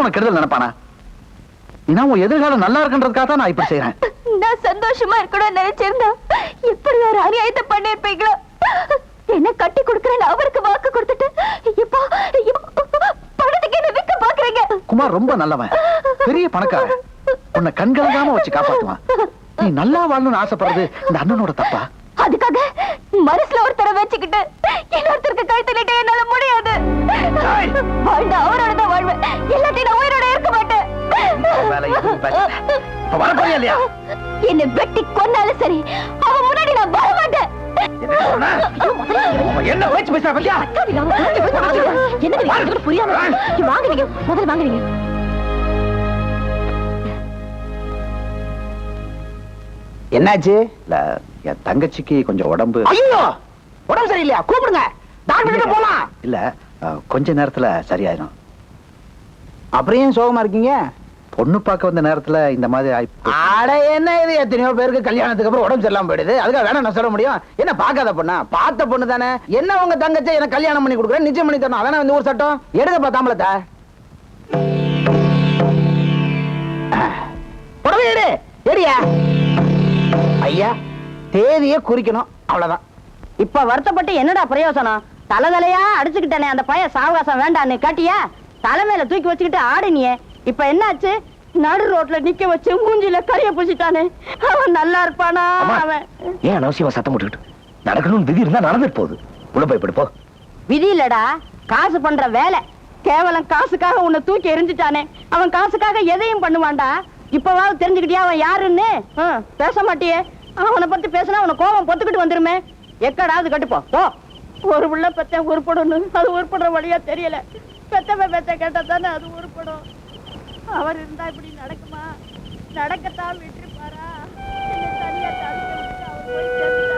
உனக்கு கெடுதல் நினைப்பானா நீனா உன் எதிர்காலம் நல்லா இருக்குன்றதுக்காக தான் நான் இப்படி செய்யறேன் நான் சந்தோஷமா இருக்கணும்னு நினைச்சிருந்தா இப்படி ஒரு அநியாயத்தை பண்ணிருப்பீங்களா என்ன கட்டி கொடுக்கறேன்னு அவருக்கு வாக்கு கொடுத்துட்டு இப்போ பணத்துக்கு என்ன விற்க பாக்குறீங்க குமார் ரொம்ப நல்லவன். பெரிய பணக்காரன். உன்னை கண்கலங்காம வச்சு காப்பாத்துவான். நீ நல்லா வாழணும்னு ஆசைப்படுறது இந்த அண்ணனோட தப்பா? அதுக்காக மனசுல ஒருத்தரை வச்சுக்கிட்டு இன்னொருத்தருக்கு கழுத்துலிட்டு என்னால முடியாது. வாழ்ந்த அவரோட தான் வாழ்வேன். எல்லாத்தையும் நான் உயிரோட இருக்க மாட்டேன். என்னை வெட்டி கொன்னாலும் சரி அவன் முன்னாடி நான் வர மாட்டேன். என்ன பேச்சு பேசுறா பத்தியா? என்ன புரியாம வாங்குவீங்க முதல்ல வாங்குவீங்க என்னாச்சு? என் தங்கச்சிக்கு கொஞ்சம் உடம்பு ஐயோ! உடம்பு சரியில்லையா? கூப்பிடுங்க. டாக்டர் போலாம். இல்ல கொஞ்ச நேரத்துல சரியாயிரும். அப்புறம் ஏன் சோகமா இருக்கீங்க? பொண்ணு பார்க்க வந்த நேரத்துல இந்த மாதிரி அட என்ன இது? எத்தனையோ பேருக்கு கல்யாணத்துக்கு அப்புறம் உடம்பு சரியில்லாம போயிடுது. அதுக்காக வேணா நான் சொல்ல முடியும். என்ன பார்க்காத பொண்ணா? பார்த்த பொண்ணு தானே. என்ன உங்க தங்கச்சி எனக்கு கல்யாணம் பண்ணி கொடுக்குறேன் நிச்சயம் பண்ணி தரணும். அதானே இந்த ஊர் சட்டம்? எடுக்கப்பா தாம்பளத்தை புடவை எடு. எடியா. ஐயா. தேதியை குறிக்கணும். அவ்வளவுதான். இப்ப வருத்தப்பட்டு என்னடா பிரயோசனம்? தலைதலையா அடிச்சுக்கிட்டானே அந்த பையன் சாவகாசம் வேண்டான்னு காட்டியா? தலைமையில தூக்கி வச்சுக்கிட்டு ஆடுனியே. இப்ப என்னாச்சு? நடு ரோட்ல நிக்க வச்சு மூஞ்சில கரிய பூசிட்டானே. அவன் நல்லா இருப்பானா. அவன்? ஏன் அனாவசியமா சத்தம் போட்டுக்கிட்டு? நடக்கணும்னு விதி இருந்தா நடந்துட்டு போகுது. உள்ள போய் படுப்போ விதி இல்லடா. காசு பண்ற வேலை. கேவலம் காசுக்காக உன்னை தூக்கி எரிஞ்சுட்டானே. அவன் காசுக்காக எதையும் பண்ணுவான்டா. இப்பவாவது தெரிஞ்சுக்கிட்டியா அவன் யாருன்னு? பேச மாட்டியே. அவனை பத்தி பேசினா அவனை கோபம் பொத்துக்கிட்டு வந்துருமே. எக்கடாவது கட்டுப்போ. போ. ஒரு உள்ள பெத்த உருப்படணும் அது உருப்படுற வழியா தெரியல. பெத்தவ பெத்த கேட்டா தானே அது உருப்படும் அவர் இருந்தா இப்படி நடக்குமா? நடக்கத்தான் விட்டுருப்பாரா? தனியா தனியா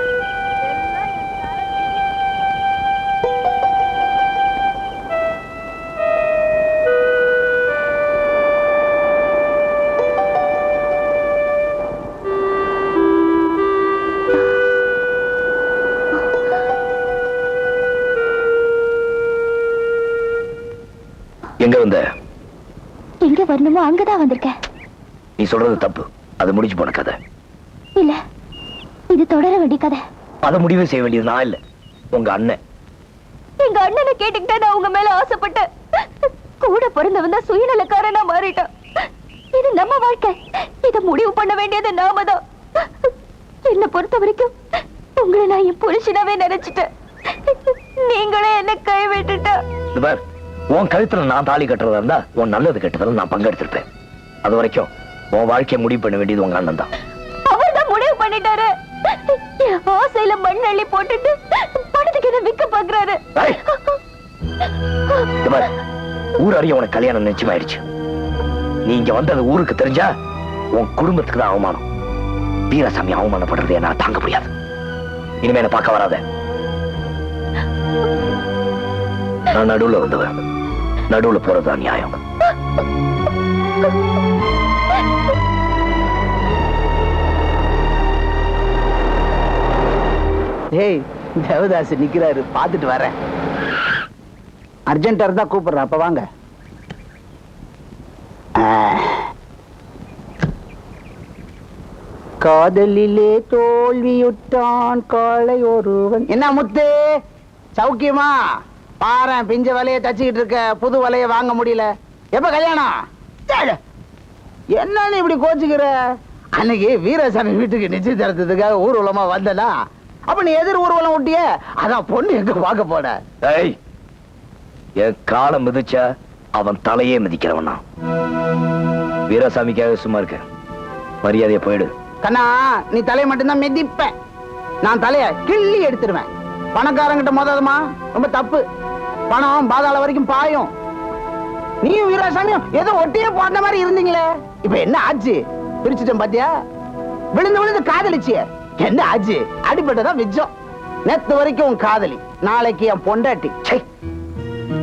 எங்க வந்த? எங்க வரணுமோ அங்கதான் வந்திருக்கேன் நீ சொல்றது தப்பு. அது முடிஞ்சு போன கதை. இல்ல இது தொடர வேண்டிய கதை. அதை முடிவு செய்ய வேண்டியது நான் இல்ல. உங்க அண்ணன். எங்க அண்ணனை கேட்டுக்கிட்டே நான் உங்க மேல ஆசைப்பட்டேன். கூட பிறந்தவன் தான் சுயநலக்காரனா மாறிட்டான். இது நம்ம வாழ்க்கை. இத முடிவு பண்ண வேண்டியது நாம தான். என்ன பொறுத்த வரைக்கும் உங்களை நான் என் புருஷனாவே நினைச்சிட்டேன். நீங்களே என்ன கை விட்டுட்டா உன் கழுத்துல நான் தாலி கட்டுறதா இருந்தா உன் நல்லது கெட்டதில் நான் பங்கெடுத்திருப்பேன். அது வரைக்கும் உன் வாழ்க்கையை முடிவு பண்ண வேண்டியது உங்க அண்ணன் தான். அவர் தான் முடிவு பண்ணிட்டாரு. ஆசையில மண் அள்ளி போட்டுட்டு பணத்துக்கு என்ன விக்க பாக்குறாரு ஊர் அறிய உனக்கு கல்யாணம் நிச்சயமாயிடுச்சு. நீ இங்க வந்தது ஊருக்கு தெரிஞ்சா உன் குடும்பத்துக்கு தான் அவமானம். வீரசாமி அவமானப்படுறதை என்னால தாங்க முடியாது. இனிமே என்ன பார்க்க வராத. நான் நடுவுல வந்தவன் நடுவுல போறதுதான் நியாயம்? ஏய் தேவதாஸ் நிக்கிறாரு. பாத்துட்டு வரேன். அர்ஜென்டா இருந்தா கூப்பிடுறேன். அப்ப வாங்க. காதலிலே தோல்வியுற்றான் காலை ஒருவன் என்ன முத்து? சௌக்கியமா? பாரேன் பிஞ்ச வலைய தச்சுக்கிட்டு இருக்க புது வலைய வாங்க முடியல. எப்ப கல்யாணம். என்ன நீ இப்படி கோச்சுக்கிற? அன்னைக்கு வீரசாமி வீட்டுக்கு நிச்சயதார்த்தத்துக்காக ஊர்வலமா வந்தனா? அப்ப நீ எதிர் ஊர்வலம் விட்டிய அதான் பொண்ணு எங்க பார்க்க போன? ஏய் என் காலை மிதிச்சா அவன் தலையே மிதிக்கிறவனா? வீரசாமிக்காக சும்மா இருக்க. மரியாதையா போயிடு. கண்ணா நீ தலையை மட்டும்தான் மிதிப்ப. நான் தலைய கிள்ளி எடுத்துருவேன். பணக்காரங்கிட்ட மோதாதமா ரொம்ப தப்பு. பணம் பாதாள வரைக்கும் பாயும். நீயும் வீராசாமியும் ஏதோ ஒட்டியே போட்ட மாதிரி இருந்தீங்களே. இப்ப என்ன ஆச்சு? பிரிச்சுட்டேன் பாத்தியா? விழுந்து விழுந்து காதலிச்சிய. என்ன ஆச்சு? அடிபட்டதான் மிச்சம். நேத்து வரைக்கும் காதலி. நாளைக்கு என் பொண்டாட்டி. இன்னொருத்த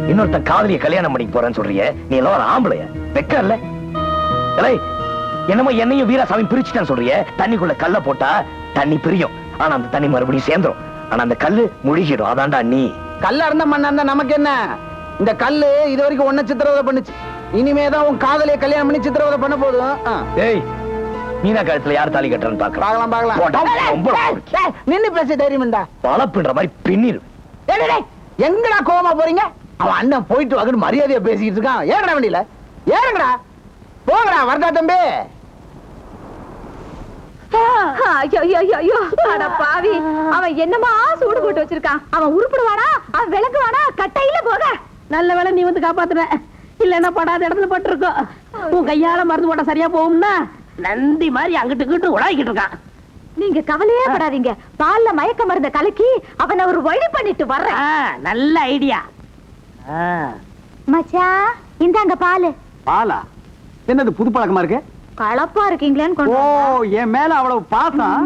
இன்னொருத்தன் காதலிய கல்யாணம் பண்ணிக்க போறேன்னு சொல்றிய. நீ எல்லாம் ஒரு ஆம்பளைய? வெக்க இல்ல என்னமோ என்னையும் வீராசாமி பிரிச்சுட்டான்னு சொல்றிய. தண்ணிக்குள்ள கல்ல போட்டா தண்ணி பிரியும். ஆனா அந்த தண்ணி மறுபடியும் சேர்ந்துரும். ஆனா அந்த கல்லு முழுகிடும். அதான்டா நீ. கல்ல இருந்த மண்ணா இருந்தா நமக்கு என்ன? இந்த கல்லு இது வரைக்கும் ஒன்ன சித்திரவதை பண்ணுச்சு. இனிமேதான் உன் காதலிய கல்யாணம் பண்ணி சித்திரவதை பண்ண போதும். ஏய் மீனா கழுத்துல யார் தாலி கட்டுறான்னு பாக்கலாம் டேய், நின்னு பேச தைரியம்டா பழப்புன்ற மாதிரி பின்னிரு. எங்கடா கோவமா போறீங்க? அவன் அண்ணன் போயிட்டு வாங்கன்னு மரியாதையா பேசிக்கிட்டு இருக்கான். ஏறடா வண்டியில. ஏறுங்கடா. போங்கடா வரதா தம்பி ஐயோ ஐயோ ஐயோ, ஐயோ அட பாவி. அவன் என்னமா சூடு போட்டு வச்சிருக்கான்? அவன் உருப்பிடுவானா? அவன் விளக்குவானா? கட்டையில போக. நல்ல நீ வந்து காப்பாத்துன. இல்லன்னா படாத இடத்துல பட்டிருக்கோம். உன் கையால மருந்து போட்டா சரியா போகும்னா நந்தி மாதிரி அங்கிட்டு இங்கிட்டு உலாகிட்டு இருக்கான். நீங்க கவலையே படாதீங்க. பால்ல மயக்க மருந்த கலக்கி அவனை ஒரு வழி பண்ணிட்டு வர்றேன். ஆ, நல்ல ஐடியா. மச்சான் இந்தாங்க பாலு. பாலா? என்னது புது பழக்கமா இருக்கு? கலப்பா இருக்கீங்களேன்னு கொண்டு ஓ. என் மேல அவ்வளவு பாசம்?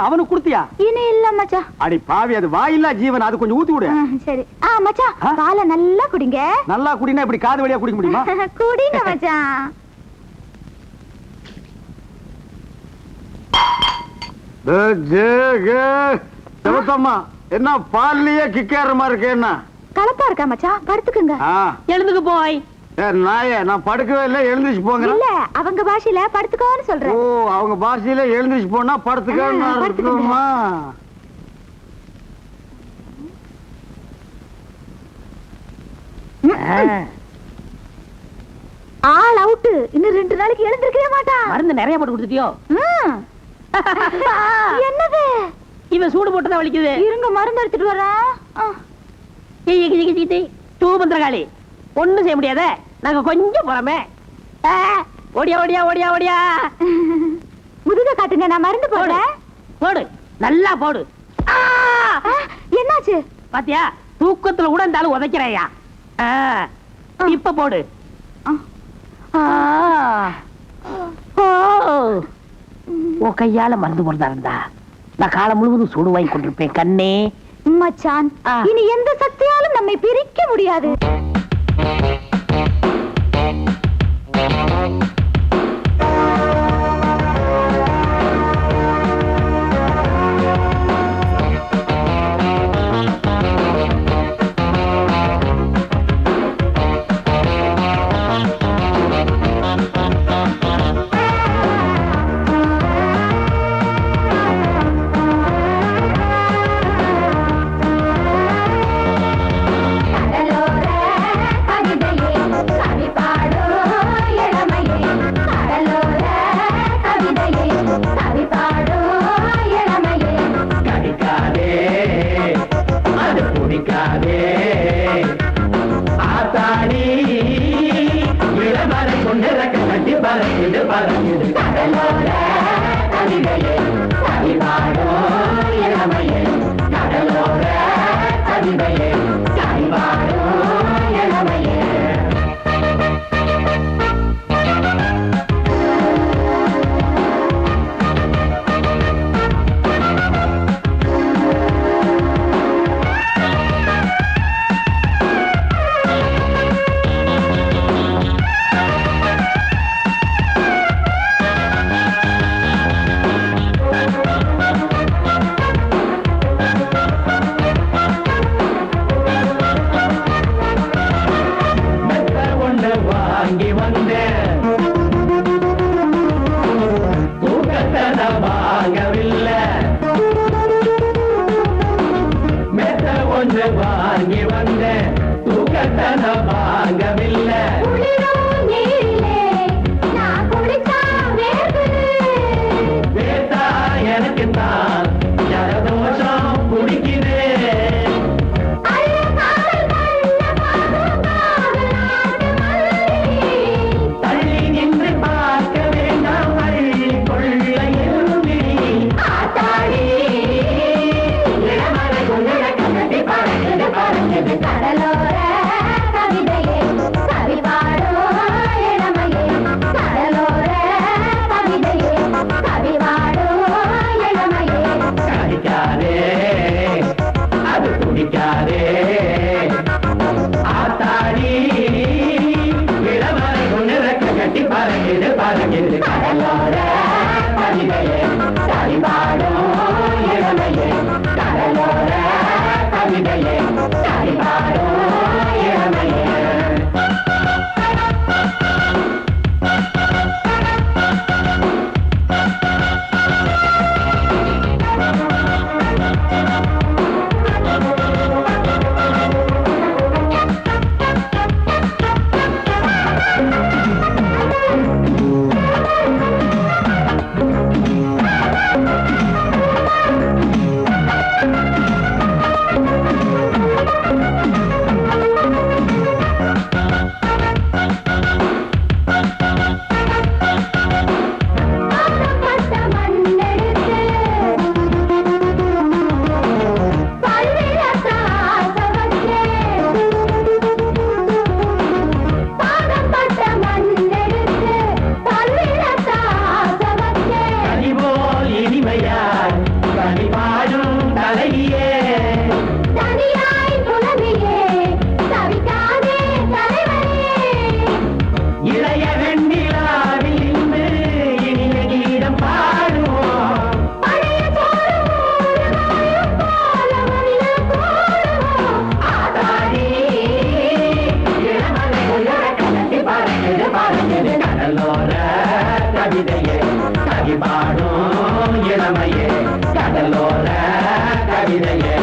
அவனுக்கு கொடுத்தியா? இனி இல்ல மச்சான் அடி பாவி அது வாயில்லா ஜீவன் அது கொஞ்சம் ஊத்தி விடு. சரி. ஆ மச்சான் ஆ? பாலை நல்லா குடிங்க. நல்லா குடினா இப்படி காது வழியா குடிக்க முடியுமா? குடிங்க மச்சான் செவத்தம்மா என்ன பால்லயே கிக்கேற மாதிரி இருக்கு என்ன? கலப்பா இருக்கா மச்சான் படுத்துக்குங்க. எழுந்துக்கு போய். நாயே நான் படுக்கவே இல்லை எழுந்திருச்சு போங்க இல்ல அவங்க பாஷையில படுத்துக்கோன்னு ஓ சொல்றேன் அவங்க பாஷையில எழுந்திருச்சு போனா படுத்துக்கன்னு. இருக்குமா ஆள் அவுட்டு. இன்னும் ரெண்டு நாளைக்கு எழுந்திருக்கவே மாட்டான். மருந்து நிறைய போட்டு கொடுத்துட்டியோ? ம். என்னது? இவன் சூடு போட்டுதான் வலிக்குது. இருங்க மருந்து எடுத்துட்டு வரேன். ஆ. தூபந்திரகாளி ஒண்ணும் செய்ய முடியாத. நாங்க கொஞ்சம் போறோமே. ஓடியா ஓடியா ஓடியா ஓடியா. முதுக காட்டுங்க நான் மருந்து போடு. போடு. நல்லா போடு. என்னாச்சு? பாத்தியா? தூக்கத்துல கூட இந்த ஆளு உதைக்கிறையா இப்ப போடு. ஓ. கையால மருந்து போடுறதா இருந்தா நான் காலம் முழுவதும் சூடு வாங்கி கொண்டிருப்பேன் கண்ணே. மச்சான். இனி எந்த சக்தியாலும் நம்மை பிரிக்க முடியாது. பாருங்கள் கடலா. இளமையே கடலோர கவிதையே.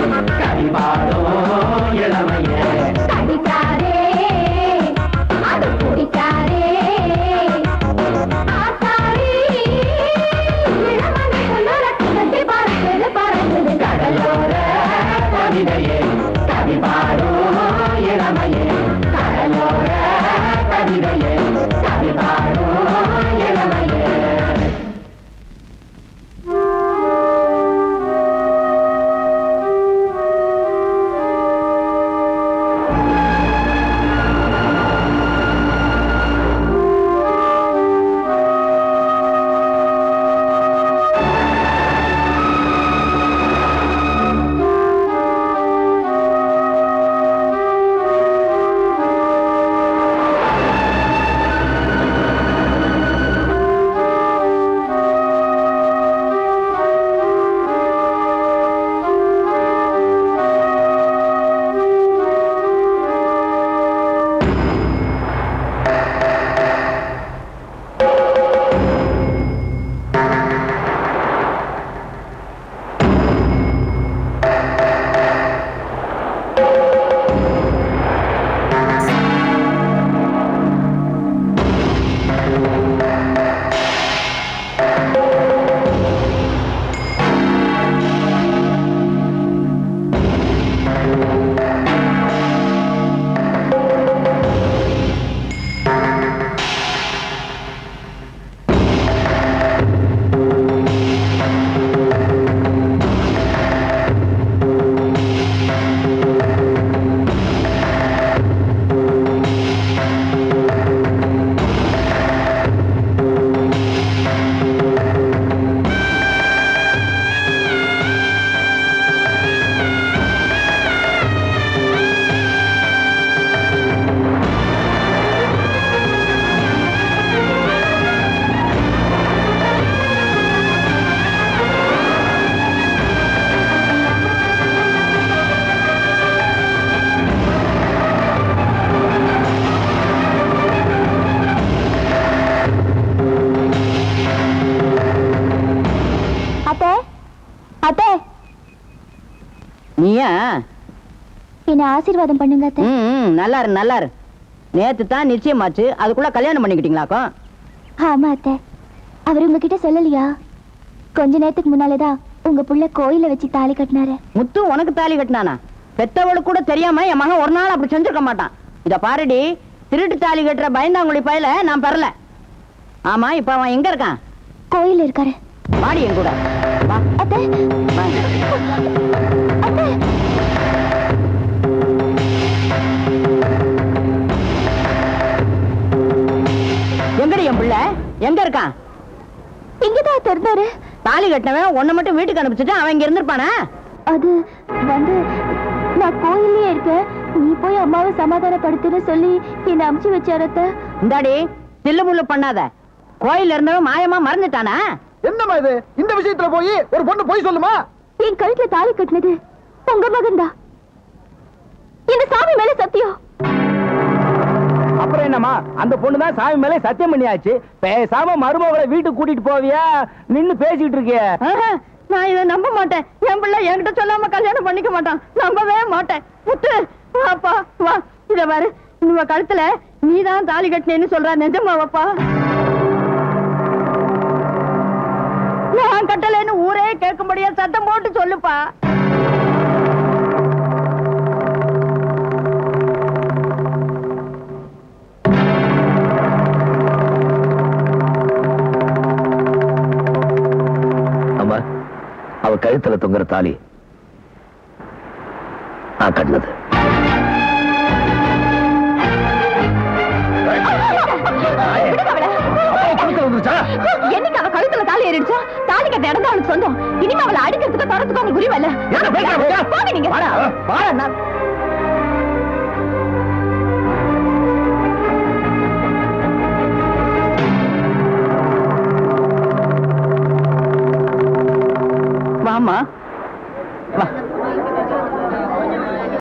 என்ன ஆசீர்வாதம் பண்ணுங்க அத்தை. நல்லா இரு நல்லா இரு நேத்து தான் நிச்சயமாச்சு. அதுக்குள்ள கல்யாணம் பண்ணிக்கிட்டீங்களாக்கும் ஆமா அத்தை. அவர் உங்ககிட்ட சொல்லலையா? கொஞ்ச நேரத்துக்கு முன்னாலதான் உங்க புள்ள கோயில வச்சு தாலி கட்டினாரு. முத்து உனக்கு தாலி கட்டினானா? பெத்தவளுக்கு கூட தெரியாம என் மகன் ஒரு நாள் அப்படி செஞ்சிருக்க மாட்டான். இத பாருடி திருட்டு தாலி கட்டுற பயந்தாங்குழி பயல நான் பெறல. ஆமா இப்ப அவன் எங்க இருக்கான்? கோயில்ல இருக்காரு. வாடி என் கூட. எங்க இருக்கான்? இங்கதான் தாலி கட்டினவன் உன்னை மட்டும் வீட்டுக்கு அனுப்பிச்சுட்டு அவன் இங்க இருந்திருப்பானா? அது வந்து நான் கோயில்லயே இருக்கேன். நீ போய் அம்மாவை சமாதானப்படுத்துன்னு சொல்லி என்ன அமுச்சு வச்சாரு அத்தை. இந்தாடி தில்லு முள்ளு பண்ணாத. கோயில்ல இருந்தவன் மாயமா மறந்துட்டானா? என்னம்மா இது? இந்த விஷயத்துல போய் ஒரு பொண்ணு போய் சொல்லுமா? என் கழுத்துல தாலி கட்டினது உங்க மகன்தா இந்த சாமி மேல சத்தியம். என்னமா அந்த பொண்ணு தான் சாமி மேலே சத்தியம் பண்ணியாச்சு. பேசாம மருமகளை வீட்டுக்கு கூட்டிட்டு போவியா? நின்னு பேசிட்டு இருக்கிய. நான் இதை நம்ப மாட்டேன். என் பிள்ளை என்கிட்ட சொல்லாம கல்யாணம் பண்ணிக்க மாட்டான். நம்பவே மாட்டேன். முத்து வாப்பா வா. இத பாரு. உங்க கழுத்துல நீதான் தாலி கட்டினேன்னு சொல்ற நிஜமாவாப்பா நான் கட்டலைன்னு ஊரே கேட்கும்படியா சத்தம் போட்டு சொல்லுப்பா. கழுத்துல தொங்குற தாலி. நான் கட்டினது. என்னைக்கு அவ கழுத்துல தாலி ஏறிடுச்சா? தாலி கட்ட இடம் அவனுக்கு சொந்தம். இனிமே அவளை அடிக்கிறதுக்கு தொடர்றதுக்கு அவங்க உரிமை இல்ல. ஆமா.